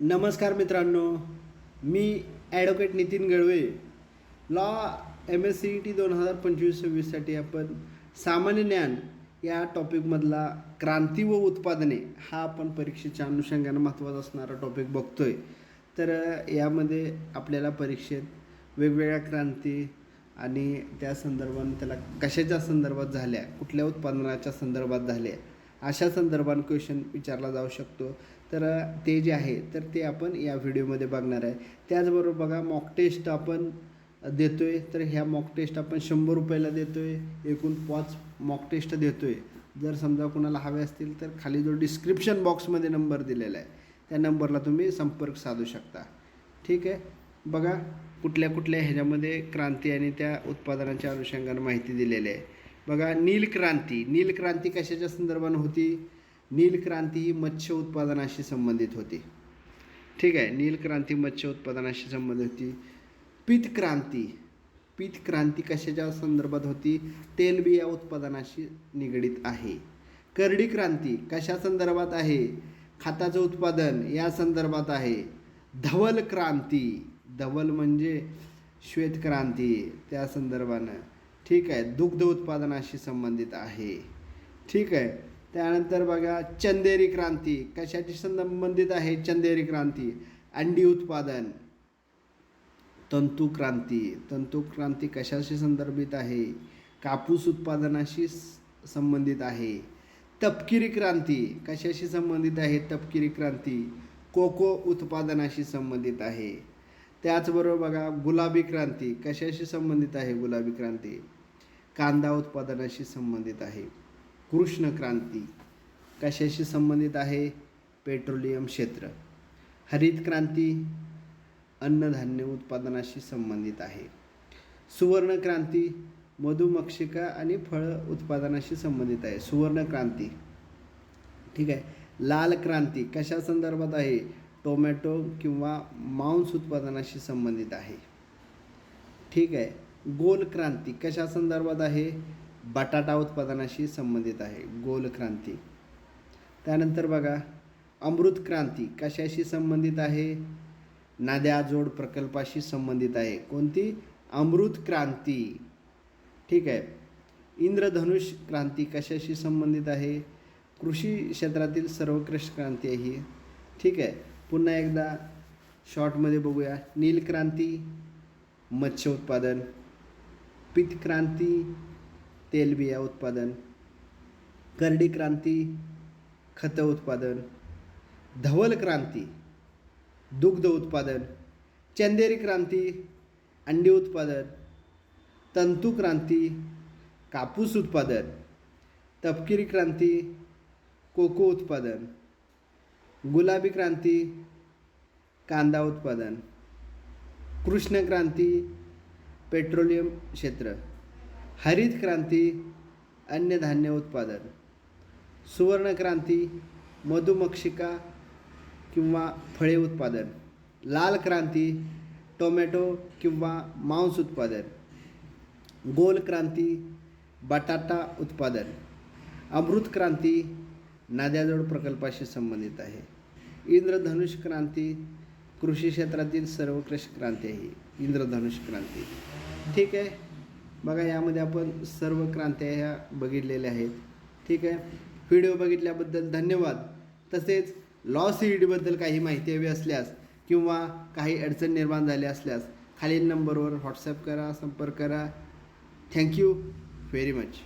नमस्कार मित्रांनो मी advocate Nitin Galve law M S C E T दोन हजार पंचवीस सव्वीससाठी आपण सामान्य ज्ञान या टॉपिकमधला क्रांती व उत्पादने हा आपण परीक्षेच्या अनुषंगानं महत्त्वाचा असणारा टॉपिक बघतो आहे तर यामध्ये आपल्याला परीक्षेत वेगवेगळ्या क्रांती आणि त्या संदर्भात त्याला कशाच्या संदर्भात झाल्या कुठल्या उत्पादनाच्या संदर्भात झाल्या अशा संदर्भात क्वेश्चन विचारला जाऊ शकतो. तर ते जे आहे तर ते आपण या व्हिडिओमध्ये बघणार आहे. त्याचबरोबर बघा मॉक टेस्ट आपण देतो आहे तर ह्या मॉक टेस्ट आपण शंभर रुपयाला देतो आहे एकूण पाच मॉक टेस्ट देतो आहे जर समजा कोणाला हवे असतील तर खाली जो डिस्क्रिप्शन बॉक्समध्ये नंबर दिलेला आहे त्या नंबरला तुम्ही संपर्क साधू शकता. ठीक आहे? बघा कुठल्या कुठल्या ह्याच्यामध्ये क्रांती आणि त्या उत्पादनाच्या अनुषंगाने माहिती दिलेली आहे. बघा नील क्रांती. नील क्रांती कशाच्या संदर्भानं होती? नीलक्रांती ही मत्स्य उत्पादनाशी संबंधित होती. ठीक आहे नीलक्रांती मत्स्य उत्पादनाशी संबंधित होती. पीत क्रांती पीत क्रांती कशाच्या संदर्भात होती? तेलबिया उत्पादनाशी निगडीत आहे. करडी क्रांती कशा संदर्भात आहे? खताचं उत्पादन या संदर्भात आहे. धवल क्रांती धवल म्हणजे श्वेत क्रांती त्या संदर्भानं. ठीक आहे दुग्ध उत्पादनाशी संबंधित आहे. ठीक आहे त्यानंतर बघा चंदेरी क्रांती. कशाशी संबंधित आहे चंदेरी क्रांती? अंडी उत्पादन. तंतू क्रांती. तंतू क्रांती कशाशी संदर्भित आहे? कापूस उत्पादनाशी स- संबंधित आहे. तपकिरी क्रांती. कशाशी संबंधित आहे तपकिरी क्रांती? कोको उत्पादनाशी संबंधित आहे. त्याचबरोबर बघा गुलाबी क्रांती. कशाशी संबंधित आहे गुलाबी क्रांती? कांदा उत्पादनाशी संबंधित आहे. कृष्ण क्रांती कशाशी संबंधित आहे? पेट्रोलियम क्षेत्र. हरित क्रांती अन्नधान्य उत्पादनाशी संबंधित आहे. सुवर्ण क्रांती मधुमक्षिका आणि फळ उत्पादनाशी संबंधित आहे. सुवर्ण क्रांती. ठीक आहे. लाल क्रांती कशा संदर्भात आहे? टोमॅटो किंवा मांस उत्पादनाशी संबंधित आहे. ठीक आहे. गोल क्रांती कशा संदर्भात आहे? बटाटा उत्पादनाशी संबंधित आहे गोल क्रांती. त्यानंतर बघा अमृत क्रांती कशाशी संबंधित आहे? नद्या जोड प्रकल्पाशी संबंधित आहे. कोणती? अमृत क्रांती. ठीक आहे. इंद्रधनुष क्रांती कशाशी संबंधित आहे? कृषी क्षेत्रातील सर्वोत्कृष्ट क्रांती आहे ही. ठीक आहे. पुन्हा एकदा शॉर्टमध्ये बघूया. नील क्रांती मत्स्य उत्पादन. पीत क्रांती तेलबिया उत्पादन, करडी क्रांती, खत उत्पादन, धवल क्रांती, दुग्ध उत्पादन, चंदेरी क्रांती, अंडी उत्पादन, तंतू क्रांती, कापूस उत्पादन, तपकिरी क्रांती, कोको उत्पादन, गुलाबी क्रांती, कांदा उत्पादन, कृष्ण क्रांती, पेट्रोलियम क्षेत्र. हरित क्रांती अन्नधान्य उत्पादन. सुवर्णक्रांती मधुमक्षिका किंवा फळे उत्पादन. लाल क्रांती टोमॅटो किंवा मांस उत्पादन. गोल क्रांती बटाटा उत्पादन. अमृत क्रांती नाद्याजोड प्रकल्पाशी संबंधित आहे. इंद्रधनुष क्रांती कृषी क्षेत्रातील सर्वोत्कृष्ट क्रांती आहे. इंद्रधनुष क्रांती. ठीक आहे? बघा यामध्ये आपण सर्व क्रांत्या ह्या बघितलेल्या आहेत. ठीक आहे? व्हिडिओ बघितल्याबद्दल धन्यवाद. तसेच लॉ सी ई डीबद्दल काही माहिती हवी असल्यास किंवा काही अडचण निर्माण झाली असल्यास खालील नंबरवर व्हॉट्सअप करा संपर्क करा. Thank you very much